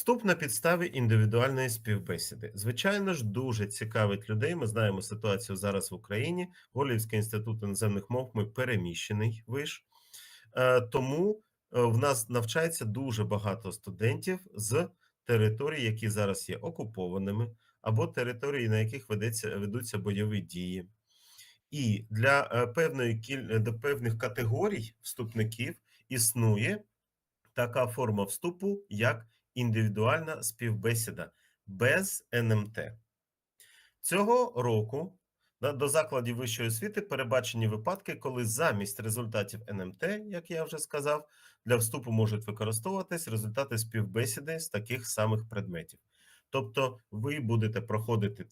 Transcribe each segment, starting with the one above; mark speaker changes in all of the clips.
Speaker 1: Вступ на підставі індивідуальної співбесіди. Звичайно ж, дуже цікавить людей. Ми знаємо ситуацію зараз в Україні. Голівський інститут іноземних мов ми переміщений виш. Е, Тому е, в нас навчається дуже багато студентів з територій, які зараз є окупованими, або території, на яких ведеться, ведуться бойові дії. І для е, певної до певних категорій вступників існує така форма вступу, як індивідуальна співбесіда без НМТ. Цього року до закладів вищої освіти перебачені випадки, коли замість результатів НМТ, як я вже сказав, для вступу можуть використовуватись результати співбесіди з таких самих предметів. Тобто, ви будете проходити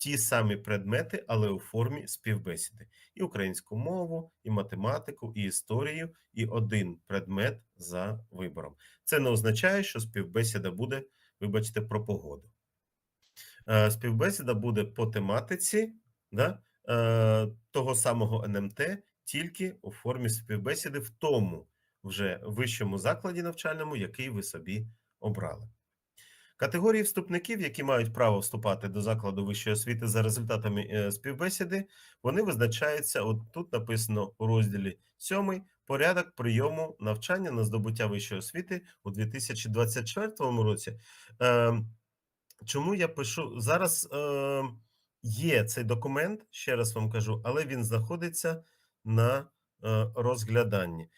Speaker 1: ті самі предмети, але у формі співбесіди: і українську мову, і математику, і історію, і один предмет за вибором. Це не означає, що співбесіда буде, вибачте, про погоду. Е, Співбесіда буде по тематиці да, е, того самого НМТ, тільки у формі співбесіди в тому вже вищому закладі навчальному, який ви собі обрали. Категорії вступників, які мають право вступати до закладу вищої освіти за результатами е, співбесіди, вони визначаються. От тут написано у розділі 7 порядок прийому навчання на здобуття вищої освіти у 2024 році. Е, Чому я пишу зараз? Е, Є цей документ, ще раз вам кажу, але він знаходиться на е, розгляданні.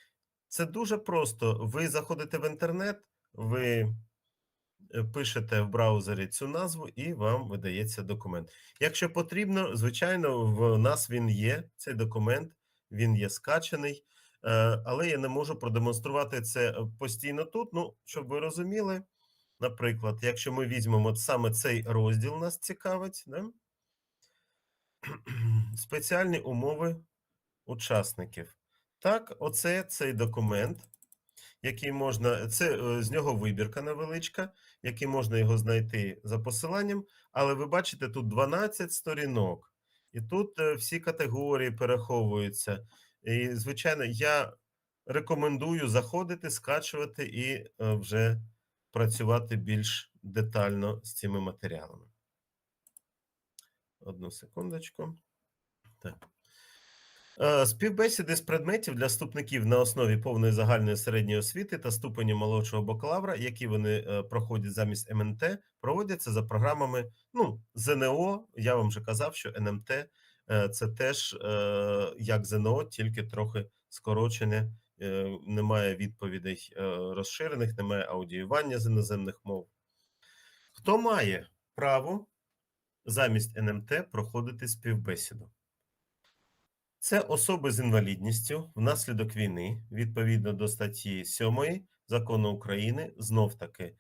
Speaker 1: Це дуже просто. Ви заходите в інтернет, ви пишете в браузері цю назву, і вам видається документ. Якщо потрібно, звичайно, в нас він є, цей документ, він є скачаний, е, але я не можу продемонструвати це постійно тут. Ну, щоб ви розуміли, наприклад, якщо ми візьмемо саме цей розділ, нас цікавить, да? спеціальні умови учасників. Так, оце цей документ, який можна, це е, з нього вибірка невеличка, який можна його знайти за посиланням, але ви бачите, тут 12 сторінок, і тут е, всі категорії переховуються. І, звичайно, я рекомендую заходити, скачувати і е, вже працювати більш детально з цими матеріалами. Одну секундочку. Так. Е, Співбесіди з предметів для вступників на основі повної загальної середньої освіти та ступеню молодшого бакалавра, які вони е, проходять замість МНТ, проводяться за програмами ну, ЗНО. Я вам вже казав, що НМТ е, це теж як ЗНО, тільки трохи скорочене. Немає відповідей розширених, немає аудіювання з іноземних мов. Хто має право замість НМТ проходити співбесіду? Це особи з інвалідністю внаслідок війни, відповідно до статті 7 закону України. Знов таки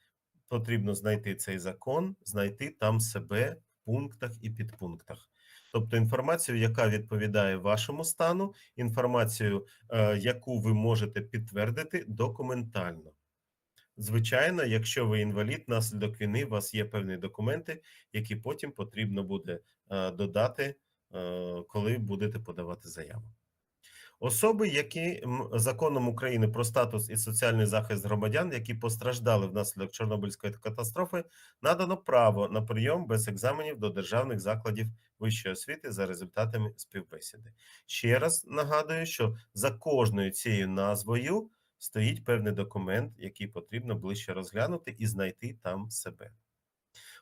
Speaker 1: потрібно знайти цей закон, знайти там себе в пунктах і підпунктах. Тобто інформацію, яка відповідає вашому стану, інформацію, е, яку ви можете підтвердити документально. Звичайно, якщо ви інвалід внаслідок війни, у вас є певні документи, які потім потрібно буде е, додати коли будете подавати заяву. Особи, які законом України про статус і соціальний захист громадян, які постраждали внаслідок Чорнобильської катастрофи, надано право на прийом без екзаменів до державних закладів вищої освіти за результатами співбесіди. Ще раз нагадую, що за кожною цією назвою стоїть певний документ, який потрібно ближче розглянути і знайти там себе.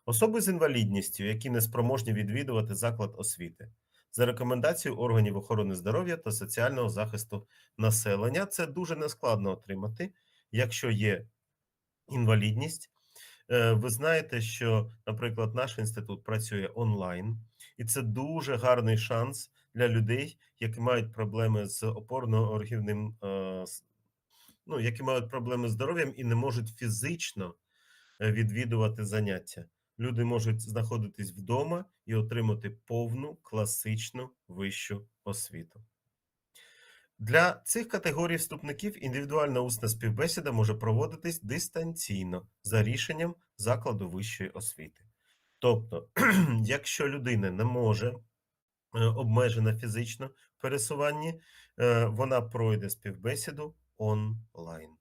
Speaker 1: Особи з інвалідністю, які не спроможні відвідувати заклад освіти, за рекомендацією органів охорони здоров'я та соціального захисту населення, це дуже нескладно отримати, якщо є інвалідність. Е, Ви знаєте, що, наприклад, наш інститут працює онлайн, і це дуже гарний шанс для людей, які мають проблеми з опорно-оргівним, е, ну, які мають проблеми з здоров'ям і не можуть фізично е, відвідувати заняття. Люди можуть знаходитись вдома і отримати повну класичну вищу освіту. Для цих категорій вступників індивідуальна усна співбесіда може проводитись дистанційно за рішенням закладу вищої освіти. Тобто, якщо людина не може е, обмежена фізично пересуванні, е, вона пройде співбесіду онлайн.